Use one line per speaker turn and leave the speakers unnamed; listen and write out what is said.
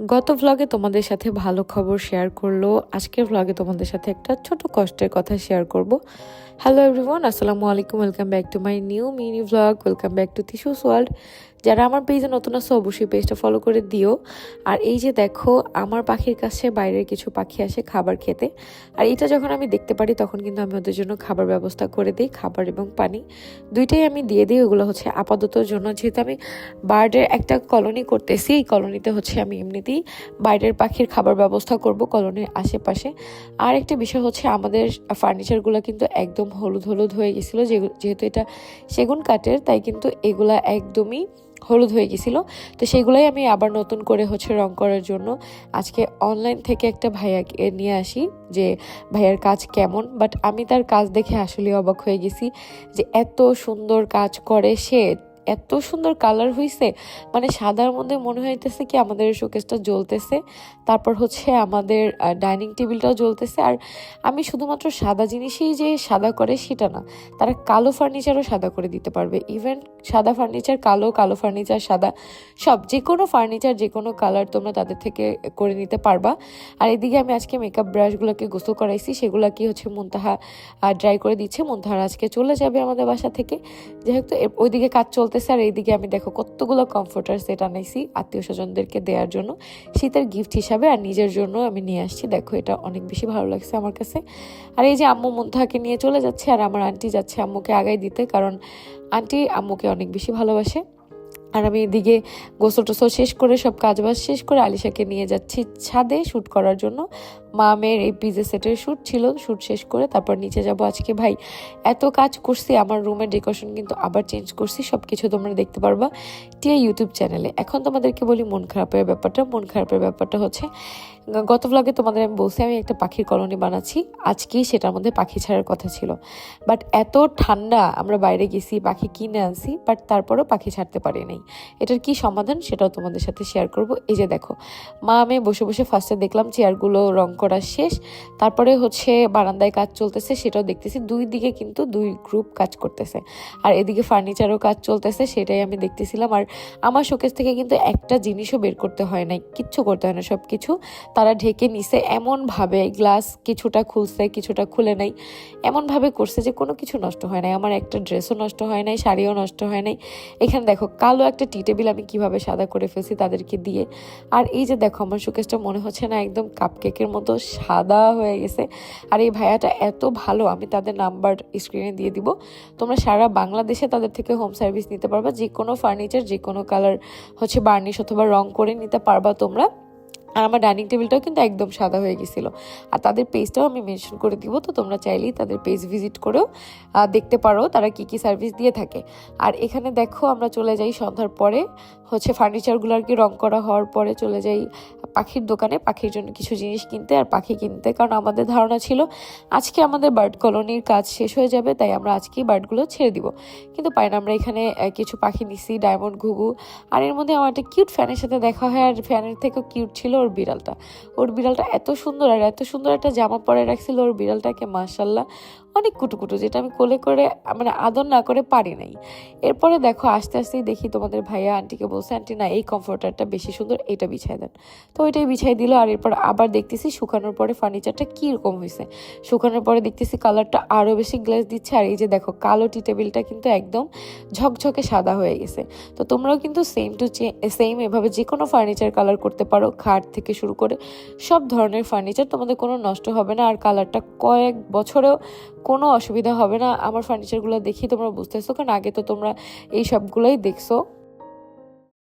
গত ভ্লগে তোমাদের সাথে ভালো খবর শেয়ার করল। আজকের ভ্লগে তোমাদের সাথে একটা ছোট কষ্টের কথা শেয়ার করব। হ্যালো এভরিওয়ান আসসালামু আলাইকুম welcome back to my new mini vlog welcome back to Tishu's world যারা আমার পেজে নতুন আসো অবশ্যই পেজটা ফলো করে দিও। আর এই যে দেখো, আমার পাখির কাছে বাইরের কিছু পাখি আসে খাবার খেতে। আর এটা যখন আমি দেখতে পারি, তখন কিন্তু আমি ওদের জন্য খাবার ব্যবস্থা করে দিই, খাবার এবং পানি। দুইটাই আমি দিয়ে দিই, ওগুলো হচ্ছে আপাততর জন্য। যেহেতু আমি বার্ডের একটা কলোনি করতেছি, এই কলোনিতে হচ্ছে আমি এমনিতেই বাইরের পাখির খাবার ব্যবস্থা করব কলোনির আশেপাশে। আর একটা বিষয় হচ্ছে, আমাদের ফার্নিচারগুলো কিন্তু একদম হলুদ হলুদ হয়ে গেছিল যেহেতু এটা সেগুন কাঠের, তাই কিন্তু এগুলা একদমই হলুদ হয়ে গেছিল। তো সেগুলোই আমি আবার নতুন করে হচ্ছে রং করার জন্য আজকে অনলাইন থেকে একটা ভাইয়াকে নিয়ে আসি যে, ভাইয়ার কাজ কেমন? বাট আমি তার কাজ দেখে আসলে অবাক হয়ে গেছি যে, এত সুন্দর কাজ করে সে এত সুন্দর কালার হয়েছে মানে সাদার মধ্যে মনে হইতেছে কি আমাদের শোকেসটা জ্বলতেছে। তারপর হচ্ছে আমাদের ডাইনিং টেবিলটাও জ্বলতেছে। আর আমি শুধুমাত্র সাদা জিনিসই যে সাদা করে সেটা না, তারা কালো ফার্নিচারও সাদা করে দিতে পারবে। ইভেন সাদা ফার্নিচার কালো কালো ফার্নিচার সাদা, সব যে কোনো ফার্নিচার যে কোনো কালার তোমরা তাদের থেকে করে নিতে পারবা। আর এদিকে আমি আজকে মেকআপ ব্রাশগুলোকে গোসল করাইছি সেগুলো কি হচ্ছে মুনতাহা ড্রাই করে দিচ্ছে। মুনতাহার আজকে চলে যাবে আমাদের বাসা থেকে। যেহেতু ওইদিকে কাজ চলতেছে আর এইদিকে আমি দেখো কতগুলো কমফোর্টার সেট আনাইছি আত্মীয় স্বজনদেরকে দেওয়ার জন্য। শীতের গিফট হিসাবে আর নিজের জন্য আমি নিয়ে আসছি। দেখো, এটা অনেক বেশি ভালো লাগছে আমার কাছে। আর এই যে আম্মু মুন্তাহাকে নিয়ে চলে যাচ্ছে আর আমার আন্টি যাচ্ছে আম্মুকে আগাই দিতে, কারণ আন্টি আম্মুকে অনেক বেশি ভালোবাসে। আর আমি এদিকে গোসল টোসল শেষ করে সব কাজবাজ শেষ করে আলিশাকে নিয়ে যাচ্ছি ছাদে শ্যুট করার জন্য। মামের এই পিজে সেটের শ্যুট ছিল, শ্যুট শেষ করে তারপর নিচে যাব আজকে। ভাই, এত কাজ করছি, আমার রুমের ডেকোরেশন কিন্তু আবার চেঞ্জ করছি সব কিছু তোমরা দেখতে পারবা টিয়া ইউটিউব চ্যানেলে। এখন তোমাদেরকে বলি মন খারাপের ব্যাপারটা। মন খারাপের ব্যাপারটা হচ্ছে, গত ভ্লগে তোমাদের আমি বলছি, আমি একটা পাখির কলোনি বানাচ্ছি। আজকেই সেটার মধ্যে পাখি ছাড়ার কথা ছিল। বাট এত ঠান্ডা, আমরা বাইরে গেছি, পাখি কিনে আনছি বাট তারপরেও পাখি ছাড়তে পারি নাই। এটার কি সমাধান সেটাও তোমাদের সাথে শেয়ার করব। এই যে দেখো, মা, আমি বসে বসে ফার্স্টে দেখলাম চেয়ারগুলো রং করা শেষ, তারপরে হচ্ছে বারান্দায় কাজ চলতেছে সেটাও দেখতেছি, দুই দিকে কিন্তু দুই গ্রুপ কাজ করতেছে, আর এদিকে ফার্নিচারও কাজ চলতেছে সেটাই আমি দেখতেছিলাম, আর আমার শোকেস থেকে কিন্তু একটা জিনিসও বের করতে হয় নাই, কিচ্ছু করতে হয় না সব কিছু তারা ঢেকে নিছে, এমনভাবে গ্লাস কিছুটা খুলছে, কিছুটা খুলে নাই, এমনভাবে করছে যে কোনো কিছু নষ্ট হয় নাই, আমার একটা ড্রেসও নষ্ট হয় নাই, শাড়িও নষ্ট হয় নাই, এখানে দেখো কালো একটা টি টেবিল আমি কীভাবে সাদা করে ফেলছি তাদেরকে দিয়ে। আর এই যে দেখো, আমার শোকেসটা মনে হচ্ছে না একদম কাপকেকের মতো সাদা হয়ে গেছে। আর এই ভাইয়াটা এত ভালো, আমি তাদের নাম্বার স্ক্রিনে দিয়ে দিব। তোমরা সারা বাংলাদেশে তাদের থেকে হোম সার্ভিস নিতে পারবা। যে কোনো ফার্নিচার যে কোনো কালার হচ্ছে বার্নিশ অথবা রং করে নিতে পারবা তোমরা। আর আমার ডাইনিং টেবিলটাও কিন্তু একদম সাদা হয়ে গেছিল। আর তাদের পেজটাও আমি মেনশন করে দিব, তো তোমরা চাইলেই তাদের পেজ ভিজিট করেও দেখতে পারো তারা কি কি সার্ভিস দিয়ে থাকে। আর এখানে দেখো আমরা চলে যাই সন্ধ্যার পরে, হচ্ছে ফার্নিচারগুলো আর কি রং করা হওয়ার পরে চলে যাই পাখির দোকানে পাখির জন্য কিছু জিনিস কিনতে আর পাখি কিনতে। কারণ আমাদের ধারণা ছিল, আজকে আমাদের বার্ড কলোনির কাজ শেষ হয়ে যাবে, তাই আমরা আজকেই বার্ডগুলো ছেড়ে দিব। কিন্তু পাই না আমরা এখানে কিছু পাখি নিছি, ডায়মন্ড, ঘুঘু। আর এর মধ্যে আমার একটা কিউট ফ্যানের সাথে দেখা হয়, আর ফ্যানের থেকেও কিউট ছিল ওর বিড়ালটা। ওর বিড়ালটা এত সুন্দর, আর এত সুন্দর একটা জামা পরে রাখছিল ওর বিড়ালটাকে মার্শাল্লাহ অনেক কুটুকুটু, যেটা আমি কোলে করে মানে আদর না করে পারি নাই। এরপরে দেখো, আস্তে আস্তেই দেখি তোমাদের ভাইয়া আন্টিকে বলছে, আন্টি, না, এই কমফোর্টারটা বেশি সুন্দর, এটা বিছাই দেন। তো ওইটাই বিছাই দিল, আর এরপর আবার দেখতেছি শুকানোর পরে ফার্নিচারটা কীরকম হয়েছে শুকানোর পরে দেখতেছি কালারটা আরও বেশি গ্লেজ দিচ্ছে, আর এই যে দেখো, কালো টি টেবিলটা কিন্তু একদম ঝকঝকে সাদা হয়ে গেছে। তো তোমরাও কিন্তু সেম টু সেম এভাবে যে কোনো ফার্নিচার কালার করতে পারো, খাট থেকে শুরু করে সব ধরনের ফার্নিচার তোমাদের কোনো নষ্ট হবে না, আর কালারটা কয়েক বছরেও কোনো অসুবিধা হবে না। আমার ফার্নিচারগুলো দেখি তোমরা বুঝতেছো, কারণ আগে তো তোমরা এই সবগুলোই দেখছ।